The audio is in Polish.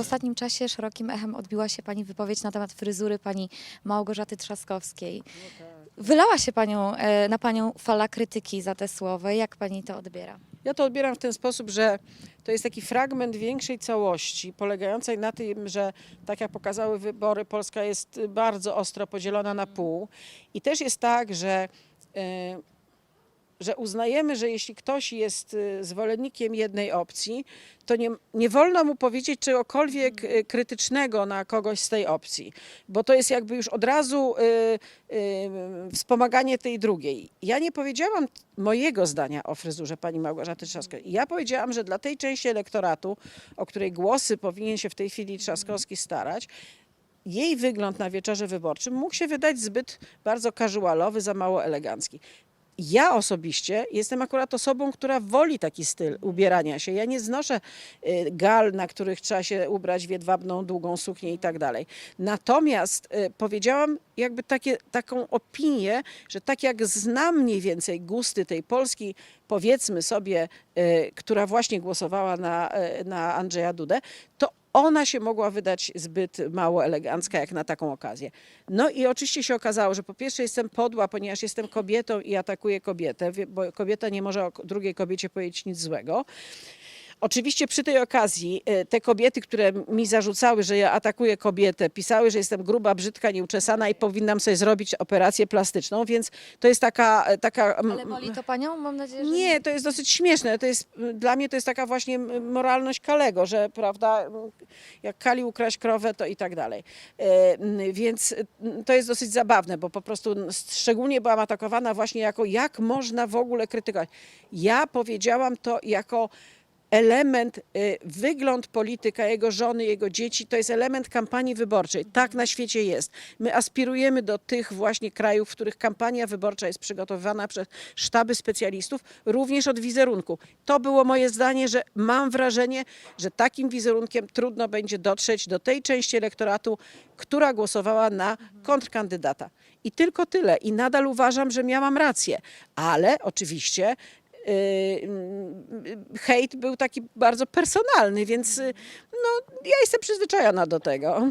ostatnim czasie szerokim echem odbiła się Pani wypowiedź na temat fryzury Pani Małgorzaty Trzaskowskiej. Wylała się panią, e, na Panią fala krytyki za te słowa. Jak Pani to odbiera? Ja to odbieram w ten sposób, że to jest taki fragment większej całości, polegającej na tym, że tak jak pokazały wybory, Polska jest bardzo ostro podzielona na pół. I też jest tak, że, e, że uznajemy, że jeśli ktoś jest e, zwolennikiem jednej opcji, to nie, nie wolno mu powiedzieć czegokolwiek e, krytycznego na kogoś z tej opcji, bo to jest jakby już od razu e, e, wspomaganie tej drugiej. Ja nie powiedziałam mojego zdania o fryzurze pani Małgorzaty Trzaskowskiej. Ja powiedziałam, że dla tej części elektoratu, o której głosy powinien się w tej chwili Trzaskowski starać, jej wygląd na wieczorze wyborczym mógł się wydać zbyt bardzo casualowy, za mało elegancki. Ja osobiście jestem akurat osobą, która woli taki styl ubierania się. Ja nie znoszę y, gal, na których trzeba się ubrać w jedwabną, długą suknię i tak dalej. Natomiast y, powiedziałam jakby takie, taką opinię, że tak jak znam mniej więcej gusty tej Polski, powiedzmy sobie, y, która właśnie głosowała na, y, na Andrzeja Dudę, to ona się mogła wydać zbyt mało elegancka jak na taką okazję. No i oczywiście się okazało, że po pierwsze jestem podła, ponieważ jestem kobietą i atakuję kobietę, bo kobieta nie może o drugiej kobiecie powiedzieć nic złego. Oczywiście przy tej okazji e, te kobiety, które mi zarzucały, że ja atakuję kobietę, pisały, że jestem gruba, brzydka, nieuczesana i powinnam sobie zrobić operację plastyczną, więc to jest taka... e, taka Ale boli to Panią? Mam nadzieję, że nie, to jest dosyć śmieszne. To jest, dla mnie to jest taka właśnie moralność Kalego, że prawda, jak Kali ukraść krowę, to i tak dalej. E, Więc to jest dosyć zabawne, bo po prostu szczególnie byłam atakowana właśnie jako jak można w ogóle krytykować. Ja powiedziałam to jako element, y, wygląd polityka, jego żony, jego dzieci, to jest element kampanii wyborczej. Tak na świecie jest. My aspirujemy do tych właśnie krajów, w których kampania wyborcza jest przygotowywana przez sztaby specjalistów, również od wizerunku. To było moje zdanie, że mam wrażenie, że takim wizerunkiem trudno będzie dotrzeć do tej części elektoratu, która głosowała na kontrkandydata. I tylko tyle. I nadal uważam, że miałam rację. Ale oczywiście hejt był taki bardzo personalny, więc no, ja jestem przyzwyczajona do tego.